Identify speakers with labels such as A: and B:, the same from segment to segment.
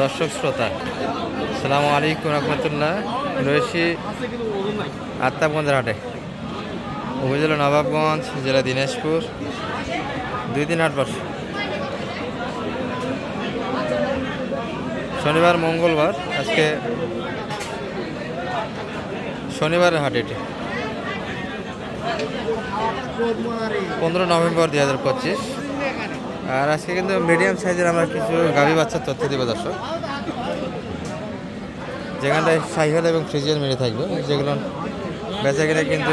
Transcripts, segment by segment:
A: দর্শক শ্রোতা সালামু আলাইকুম রহমতুল্লাহ, রয়েছি আত্মাবগঞ্জের হাটে। উপজেলা নবাবগঞ্জ, জেলা দিনাজপুর, দুই দিন হাট বর্ষ শনিবার, মঙ্গলবার, আজকে শনিবারের হাট এটি। পনেরো নভেম্বর দুই হাজার পঁচিশ। আর আজকে কিন্তু মিডিয়াম সাইজের আমরা কিছু গাভী বাচ্চার তথ্য দেবো দর্শক। যেখানটায় সাইকেল এবং ফ্রিজের মেরে থাকবে, যেগুলো বেচা কিনে কিন্তু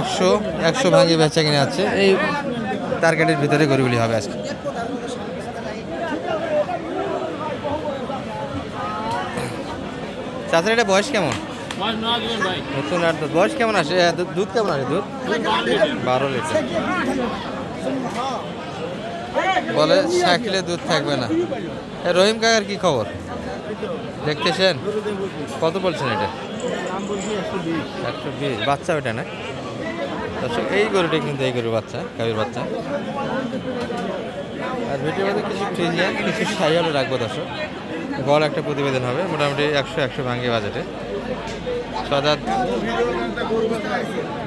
A: একশো একশো ভাঙি বেচা কিনে আছে। এই টার্গেটের ভিতরে গরুগুলি হবে আজকে। চাচার এটা বয়স কেমন? বয়স কেমন আসে? দুধ- কেমন আসে? দুধ? বারো লিটার। বলে সাইকেলে দুধ থাকবে না। রহিম কাকার কি খবর? দেখতেছেন? কত বলছেন এটা? একশো বিশ। বাচ্চা ওটা না? এই গরুটা কিন্তু এই গরুর বাচ্চা, গাভীর বাচ্চা। আর ভিডিওর মধ্যে কিছু ফ্রিজিয়ান কিছু সাইয়ালও রাখব দর্শক। গড় একটা প্রতিবেদন হবে, মোটামুটি একশো একশো ভাঙ্গি বাজেটে। সদাত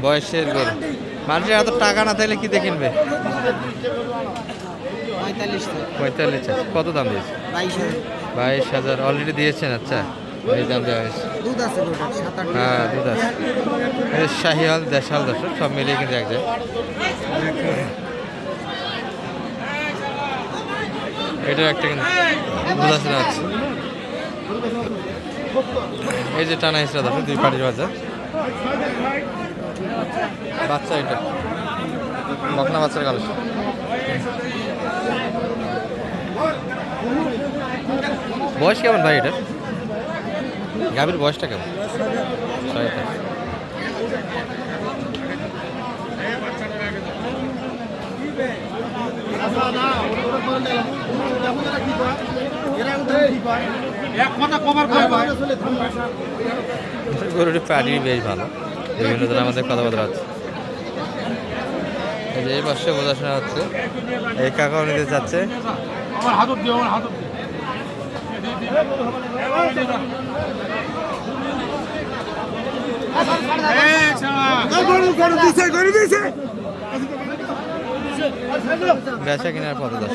A: বয়সের গরু। মানুষের এত টাকা না থাকলে কি দিয়ে কিনবে?
B: পঁয়তাল্লিশ
A: কত দাম দিয়েছে?
B: বাইশ
A: হাজার। অলরেডি দিয়েছেন আচ্ছা। এই দাম দেওয়া হয়েছে। হ্যাঁ দুধ আছে। শাহিয়াল দেশাল দর্শক সব মিলিয়ে কিন্তু এক যায় এটা একটা কিন্তু দুধ আছে না আছে। এই যে টানা হিসরা দর্শক দুই পাটির বাচ্চা বাচ্চা এটা। বকনা বাচ্চার কালো বয়স কেমন ভাই এটার? গাভীর বয়সটা কেমন? ছয়টা গরুটি পাটি বেশ ভালো। বিভিন্ন জন আমাদের কথাবার্তা হচ্ছে এই পাশে বোঝাশোনা হচ্ছে এই কাকাও নিতে চাচ্ছে। বেচা কেনার পথে দশ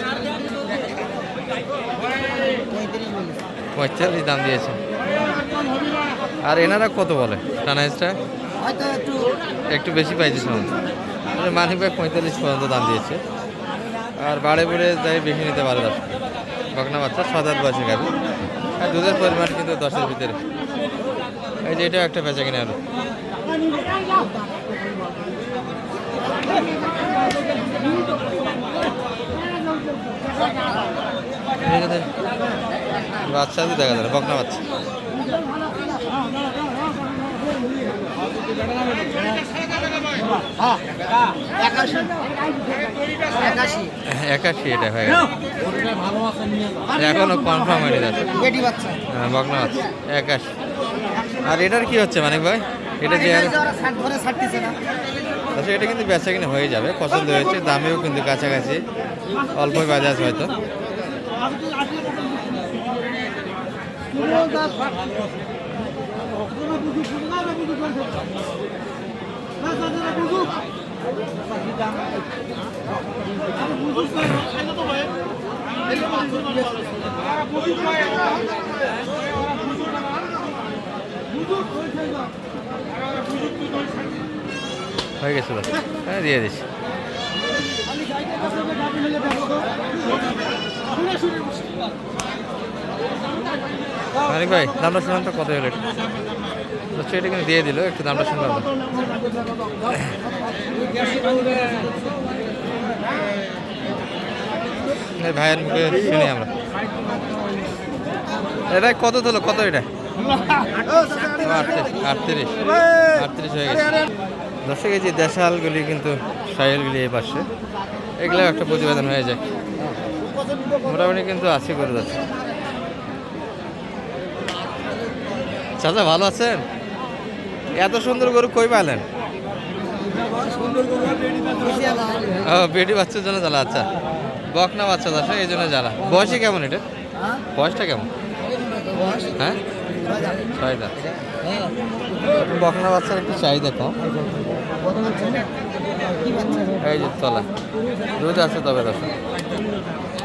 A: পঁয়তাল্লিশ দাম দিয়েছে। আর এনারা কত বলে? টানাইজটা?
B: একটু
A: বেশি পাইছে সাউন্ড মানিক ভাই পঁয়তাল্লিশ পর্যন্ত দাম দিয়েছে। আর বাড়ে বুড়ে যাই বেশি নিতে পারে দশ। বকনা বাচ্চা, সাত আট বয়সে গাবি আর দুধের পরিমাণ কিন্তু দশের ভিতরে। এই যে এটা একটা বেচা কিনে আরও এখানে বাচ্চা তো দেখা না, বকনা বাচ্চা।
B: একাশি
A: এটা হয়ে এখনও কনফার্ম হয়নি হ্যাঁ বকনা বাচ্চা একাশি। আর এটার কি হচ্ছে মানিক ভাই? এটা যে আচ্ছা এটা কিন্তু বেচা কিনে হয়ে যাবে পছন্দ হয়েছে দামেও কিন্তু কাছাকাছি অল্পই বাজাজ হয়তো। হয়ে গেছে হ্যাঁ দিয়ে দিচ্ছি। মানিক ভাই, দামটা শুনুন তো কত হলো? আচ্ছা এটা কিন্তু দিয়ে দিল, একটু দামটা শুনলাম। ভাইয়ের মুখে শুনি আমরা। এ ভাই, কত তোলো? কত এটা? আটত্রিশ আটত্রিশ হয়ে গেছে। দর্শক, এই যে দেশালগুলি কিন্তু সাইলগুলি এই পাশে এগুলো একটা প্রতিবেদন হয়ে যায়। মোটামুটি কিন্তু আছে করে যাচ্ছে চাচা, ভালো আছেন? এত সুন্দর গরু কই পাইলেন? ও বেটি বাচ্চার জন্য চালা আচ্ছা। বকনা বাচ্চা দর্শক এই জন্য জ্বালা। বয়সে কেমন এটা? বয়সটা কেমন? হ্যাঁ? বকনা বাচ্চার একটু চাহিদা কম? এই যে তলা, দুধ আছে তবে দর্শক।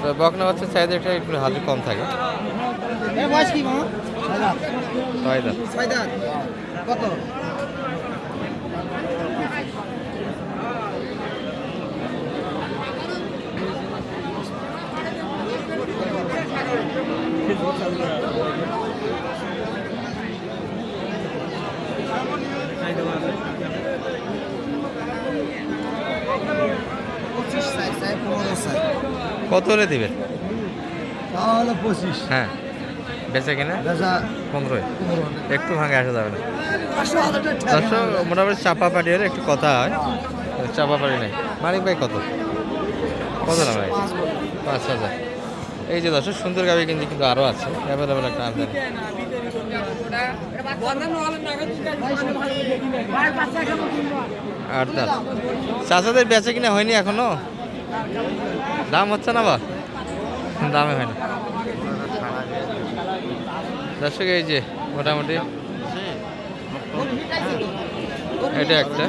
A: তো বকনা বাচ্চার চাহিদা একটা হাতে কম থাকে?
B: ছয় দাঁত।
A: ছয় দাঁত
B: কত
A: কত হলে দিবেন?
B: তাহলে পঁচিশ।
A: হ্যাঁ। বেচে কিনা? পনেরোই। একটু ভাঙে আসা যাবে না। দর্শক মোটামুটি চাপা পাটি হলে একটু কথা হয়। চাপা পাটি নেই। মানিক ভাই কত? কত না ভাই
B: পাঁচ
A: হাজার। এই যে দর্শক সুন্দর গাড়ি কিন্তু কিন্তু আরও আছে। অ্যাভেলেবেল একটা আমদানি আট দাঁত চাচাদের বেচে কিনা হয়নি এখনও? দাম হচ্ছে না বা? দামে হয় না। দর্শক, এই যে মোটামুটি এটা একটা।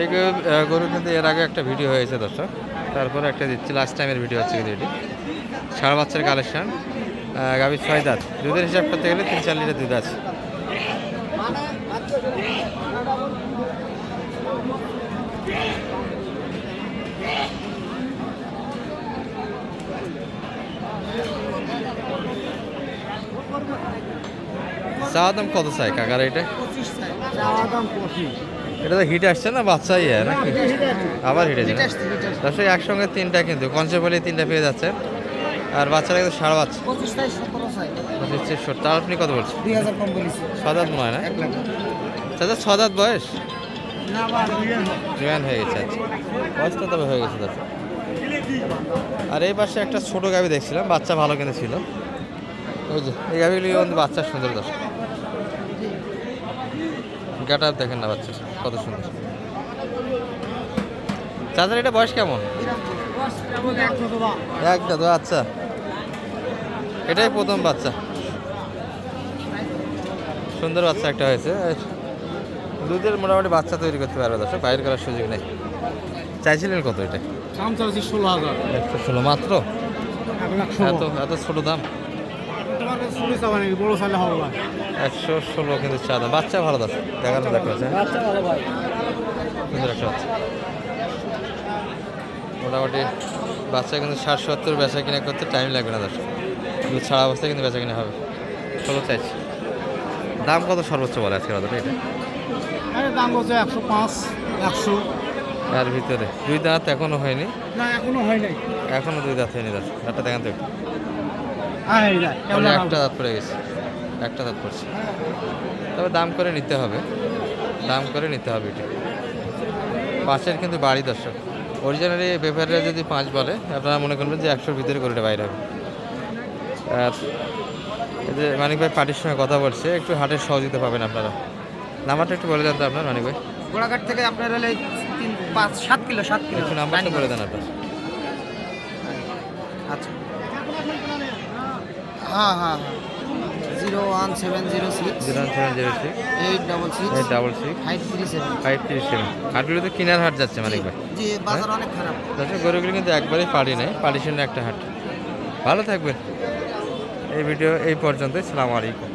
A: এই গরু কিন্তু এর আগে একটা ভিডিও হয়েছে দর্শক। তারপরে একটা দিচ্ছি লাস্ট টাইমের ভিডিও হচ্ছে কিন্তু এটি। সাড়ে বাচ্চার কালেকশন গাভীর ছয় দাঁত। দুধের হিসাব করতে গেলে তিন চার লিটার দুধ আছে। চা দাম কত চাই কাকার এটা? এটা তো হিট আসছে না বাচ্চাই ইয়ে নাকি? আবার হিট
B: আসছে,
A: দর্শক একসঙ্গে তিনটা কিন্তু কনসেপ্টলি তিনটা পেয়ে যাচ্ছে। আর বাচ্চারা কিন্তু সাড়ে বাচ্চা
B: পঁচিশ
A: সত্তর। তার আপনি কত বলছেন? মনে হয় না? চাচা ছদাত বয়স? জোয়ান হয়ে গেছে আচ্ছা। বয়সটা তবে হয়ে গেছে দাদা আর এই পাশে একটা ছোট গাভি দেখছিলাম বাচ্চা ভালো কিন্তু ছিল। ওই যে এই গাভিগুলি কিন্তু বাচ্চা সুন্দর দর্শক। গাটা দেখেন না বাচ্চা কত সুন্দর। চাচার এটা বয়স কেমন? এক দাদু আচ্ছা। এটাই প্রথম বাচ্চা। সুন্দর বাচ্চা একটা হয়েছে। দুধের মোটামুটি বাচ্চা তৈরি করতে পারবে দর্শক বাইরে করার সুযোগ নেই। চাইছিলেন কত এটা?
C: দাম ষোলো হাজার।
A: একশো ষোলো মাত্র? এত এত ছোটো দাম? একশো ষোলো কিন্তু চা দাম। বাচ্চা ভালো দর্শক দেখানো দেখা যাচ্ছে হ্যাঁ?
B: বাচ্চা ভালো ভাই।
A: সুন্দর একটা বাচ্চা মোটামুটি বাচ্চা কিন্তু ষাট সত্তর বেচা কিনা করতে টাইম লাগবে না দর্শক। দুধ ছাড়া অবস্থায় কিন্তু বেচা কিনা হবে। ষোলো চাইছি। দাম কত সর্বোচ্চ বলে আজকে বাজারে এটা?
C: দাম বলছে একশো পাঁচ একশো।
A: তার ভিতরে। দুই দাঁত এখনও হয়নি?
C: না এখনও হয় নাই।
A: এখনও দুই দাঁত হয়নি দাদা একটা দেখান তো একটু।
C: হ্যাঁ?
A: একটা দাঁত পড়ে গেছে একটা দাঁত পড়ছে। তবে দাম করে নিতে হবে দাম করে নিতে হবে এটি। পাশের কিন্তু বাড়ি দর্শক। অরিজিনালি ব্যাপারীরা যদি পাঁচ বলে আপনারা মনে করবেন যে একশোর ভিতরে করে এটা বাইরে হবে। আর এই যে মানিক ভাই পার্টির সঙ্গে কথা বলছে একটু হাটের সহযোগিতা পাবেন আপনারা। নাম্বারটা একটু বলে দেন তো আপনার মানিক ভাই।
B: গোড়াঘাট থেকে আপনার হলে তিন পাঁচ সাত কিলো সাত কিলো।
A: একটু নাম্বারটা বলে দেন আপনার।
B: আচ্ছা। হ্যাঁ হ্যাঁ zero one seven zero six.
A: Zero seven zero six.
B: Eight double six.
A: Eight double six.
B: Five three seven.
A: Five three seven. কিনার হাট যাচ্ছে
B: জি বাজার অনেক খারাপ।
A: গরুগুলো কিন্তু একবারেই পাড়ি নেই একটা হাট। ভালো থাকবেন। এই ভিডিও এই পর্যন্ত সালাম আলাইকুম।